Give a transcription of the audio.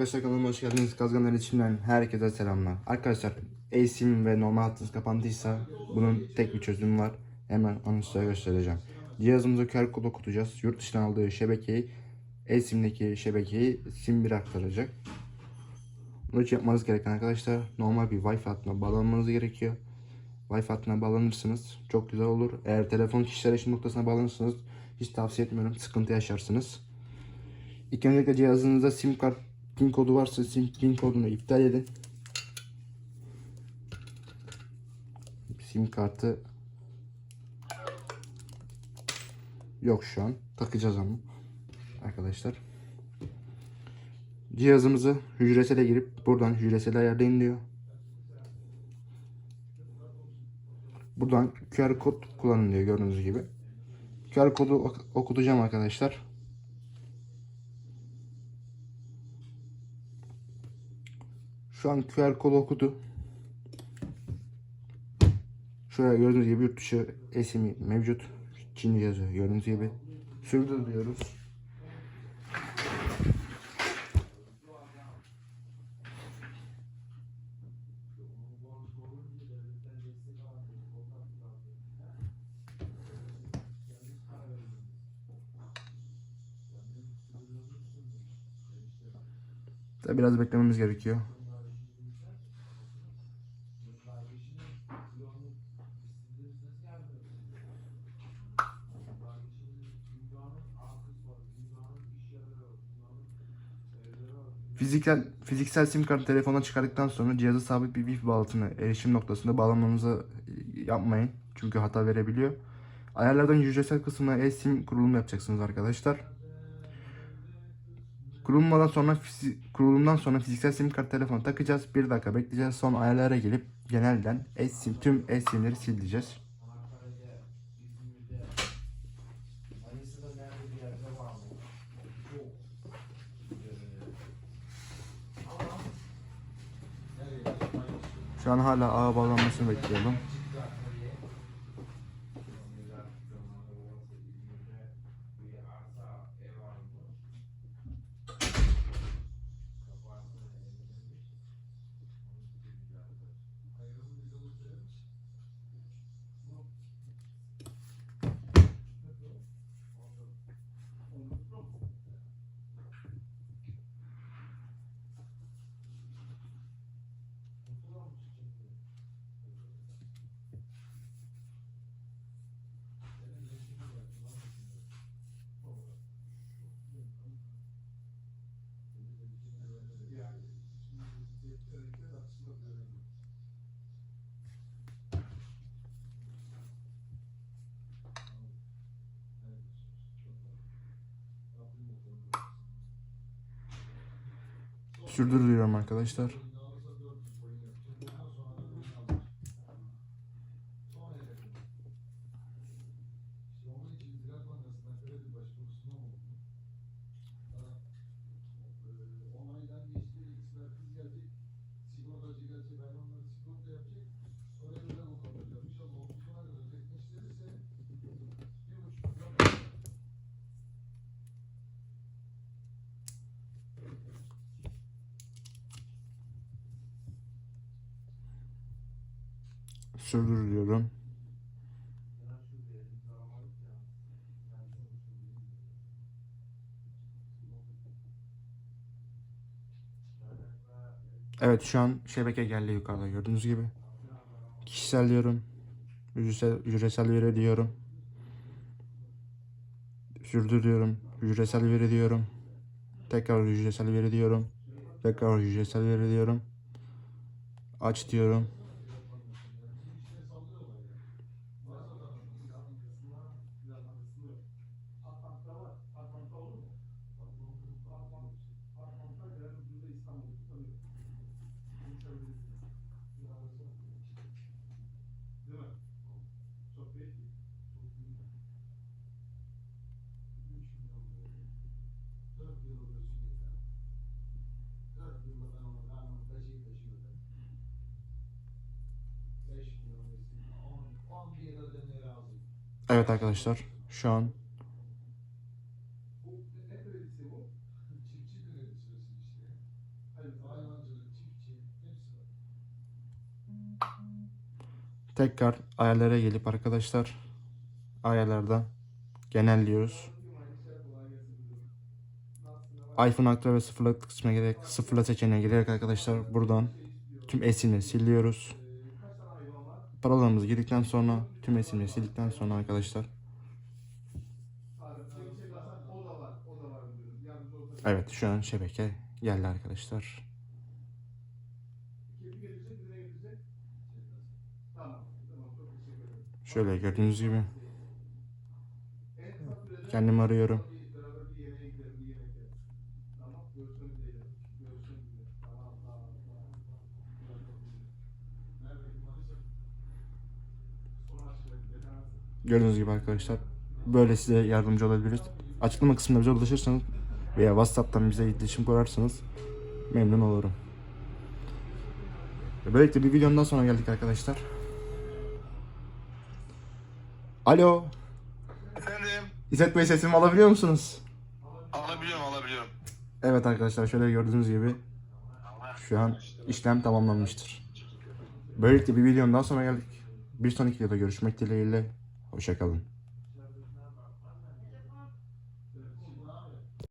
Arkadaşlar kanalıma hoş geldiniz. Kazgan İletişim'den herkese selamlar. Arkadaşlar eSIM ve normal hattınız kapandıysa bunun tek bir çözümü var. Hemen onu size göstereceğim. Cihazımıza QR kod okutacağız. Yurt dışından aldığı şebekeyi eSIM'deki şebekeyi SIM 1 aktaracak. Bunun için yapmanız gereken arkadaşlar normal bir Wi-Fi hattına bağlanmanız gerekiyor. Wi-Fi hattına bağlanırsınız. Çok güzel olur. Eğer telefon kişisel erişim noktasına bağlanırsanız hiç tavsiye etmiyorum. Sıkıntı yaşarsınız. İlk öncelikle cihazınızda sim kart pin kodu varsa sim pin kodunu iptal edin. Sim kartı yok şu an. Takacağız ama arkadaşlar. Cihazımızı hücresele girip buradan hücresel ayarlayın diyor. Buradan QR kod kullanın diyor gördüğünüz gibi. QR kodu ok- okutacağım arkadaşlar. Şu an QR kodu okudu. Şuraya gördüğünüz gibi yurt dışı esimi mevcut. Çince yazıyor gördüğünüz gibi. Sürdür diyoruz. Biraz beklememiz gerekiyor. Fiziksel fiziksel sim kartı telefondan çıkardıktan sonra cihazı sabit bir Wi-Fi bağlantısına erişim noktasında bağlanmanızı yapmayın. Çünkü hata verebiliyor. Ayarlardan hücresel kısmına eSIM kurulumu yapacaksınız arkadaşlar. Kurulmadan sonra kurulumdan sonra fiziksel sim kart telefonu takacağız. Bir dakika bekleyeceğiz. Son ayarlara gelip genelden eSIM tüm eSIM'leri sileceğiz. Şu an hala ağa bağlanmasını bekliyorum. Sürdür diyorum arkadaşlar. Sürdür diyorum. Evet şu an şebeke geldi yukarıda gördüğünüz gibi. Kişisel diyorum. Hücresel, hücresel veri diyorum. Sürdür diyorum. Hücresel veri diyorum. Tekrar hücresel veri diyorum. Tekrar hücresel veri diyorum. Aç diyorum. Evet arkadaşlar şu an Tekrar ayarlara gelip arkadaşlar ayarlardan genelliyoruz. iPhone aktar ve sıfırla kısmına gerek sıfırla seçeneğine girerek arkadaşlar buradan tüm esini siliyoruz. Paralarımızı girdikten sonra tüm esini sildikten sonra arkadaşlar Evet şu an şebeke geldi arkadaşlar. Şöyle gördüğünüz gibi kendimi arıyorum. Gördüğünüz gibi arkadaşlar böyle size yardımcı olabiliriz. Açıklama kısmında bize ulaşırsanız veya WhatsApp'tan bize iletişim kurarsanız memnun olurum. Böylelikle bir videonun daha sonra geldik arkadaşlar. Alo. Efendim, İzzet Bey sesimi alabiliyor musunuz? alabiliyorum alabiliyorum. Evet arkadaşlar şöyle gördüğünüz gibi şu an işlem tamamlanmıştır. Böylelikle bir videonun daha sonra geldik. Bir sonraki videoda görüşmek dileğiyle. Hoşçakalın.